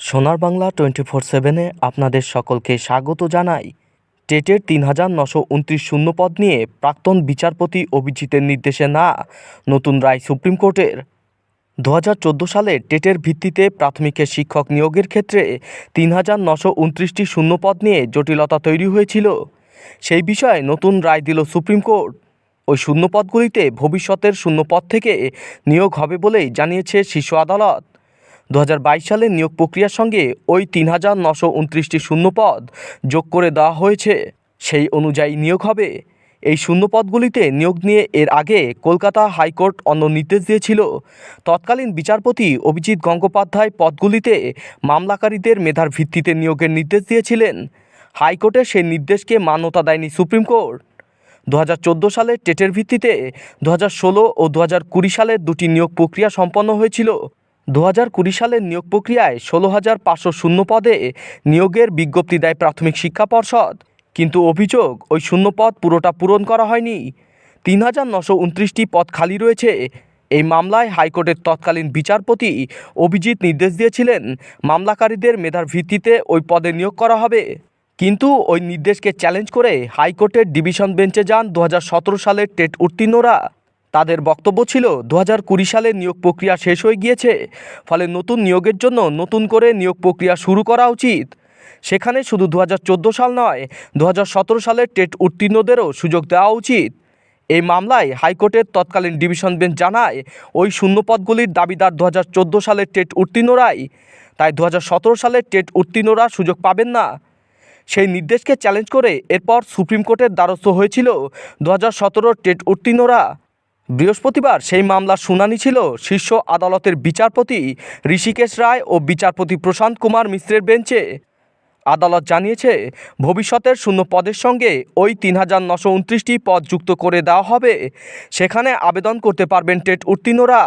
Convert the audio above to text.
সোনার Bangla twenty four সেভেনে আপনাদের সকলকে স্বাগত জানাই। টেটের তিন হাজার নশো উনত্রিশ শূন্যপদ নিয়ে প্রাক্তন বিচারপতি অভিজিতের নির্দেশে না, নতুন রায় সুপ্রিম কোর্টের। দু হাজার চোদ্দ সালে টেটের ভিত্তিতে প্রাথমিকের শিক্ষক নিয়োগের ক্ষেত্রে তিন হাজার নশো উনত্রিশটি শূন্যপদ নিয়ে জটিলতা তৈরি হয়েছিল। সেই বিষয়ে নতুন রায় দিল সুপ্রিম কোর্ট। ওই শূন্যপদগুলিতে ভবিষ্যতের শূন্যপদ থেকে নিয়োগ হবে বলেই জানিয়েছে শীর্ষ আদালত। দু সালের নিয়োগ প্রক্রিয়ার সঙ্গে ওই তিন হাজার নশো উনত্রিশটি শূন্যপদ যোগ করে দেওয়া হয়েছে। সেই অনুযায়ী নিয়োগ হবে। এই শূন্যপদগুলিতে নিয়োগ নিয়ে এর আগে কলকাতা হাইকোর্ট অন্য নির্দেশ দিয়েছিল। তৎকালীন বিচারপতি অভিজিৎ গঙ্গোপাধ্যায় পদগুলিতে মামলাকারীদের মেধার ভিত্তিতে নিয়োগের নির্দেশ দিয়েছিলেন। হাইকোর্টের সেই নির্দেশকে মান্যতা দেয়নি সুপ্রিম কোর্ট। দু হাজার চোদ্দ সালের টেটের ভিত্তিতে দু হাজার ষোলো ও দু হাজার কুড়ি সালের দুটি নিয়োগ প্রক্রিয়া সম্পন্ন হয়েছিল। দু হাজার কুড়ি সালের নিয়োগ প্রক্রিয়ায় ষোলো হাজার পাঁচশো শূন্য পদে নিয়োগের বিজ্ঞপ্তি দেয় প্রাথমিক শিক্ষা পর্ষদ। কিন্তু অভিযোগ, ওই শূন্য পদ পুরোটা পূরণ করা হয়নি। তিন হাজার নশো উনত্রিশটি পদ খালি রয়েছে। এই মামলায় হাইকোর্টের তৎকালীন বিচারপতি অভিজিৎ নির্দেশ দিয়েছিলেন, মামলাকারীদের মেধার ভিত্তিতে ওই পদে নিয়োগ করা হবে। কিন্তু ওই নির্দেশকে চ্যালেঞ্জ করে হাইকোর্টের ডিভিশন বেঞ্চে যান দু হাজার সতেরো সালের টেট উত্তীর্ণরা। তাদের বক্তব্য ছিল দু হাজার কুড়ি সালে নিয়োগ প্রক্রিয়া শেষ হয়ে গিয়েছে, ফলে নতুন নিয়োগের জন্য নতুন করে নিয়োগ প্রক্রিয়া শুরু করা উচিত। সেখানে শুধু দু হাজার চোদ্দ সাল নয় দু হাজার সালের টেট উত্তীর্ণদেরও সুযোগ দেওয়া উচিত। এই মামলায় হাইকোর্টের তৎকালীন ডিভিশন বেঞ্চ জানায়, ওই শূন্যপদগুলির দাবিদার দু হাজার চোদ্দ সালের টেট উত্তীর্ণরাই, তাই দু হাজার সতেরো সালের টেট উত্তীর্ণরা সুযোগ পাবেন না। সেই নির্দেশকে চ্যালেঞ্জ করে এরপর সুপ্রিম কোর্টের দ্বারস্থ হয়েছিল দু হাজার টেট উত্তীর্ণরা। বৃহস্পতিবার সেই মামলার শুনানি ছিল শীর্ষ আদালতের বিচারপতি ঋষিকেশ রায় ও বিচারপতি প্রশান্ত কুমার মিশ্রের বেঞ্চে। আদালত জানিয়েছে, ভবিষ্যতের শূন্য পদের সঙ্গে ওই তিন হাজার নশো উনত্রিশটি পদ যুক্ত করে দেওয়া হবে। সেখানে আবেদন করতে পারবেন টেট উত্তীর্ণরা।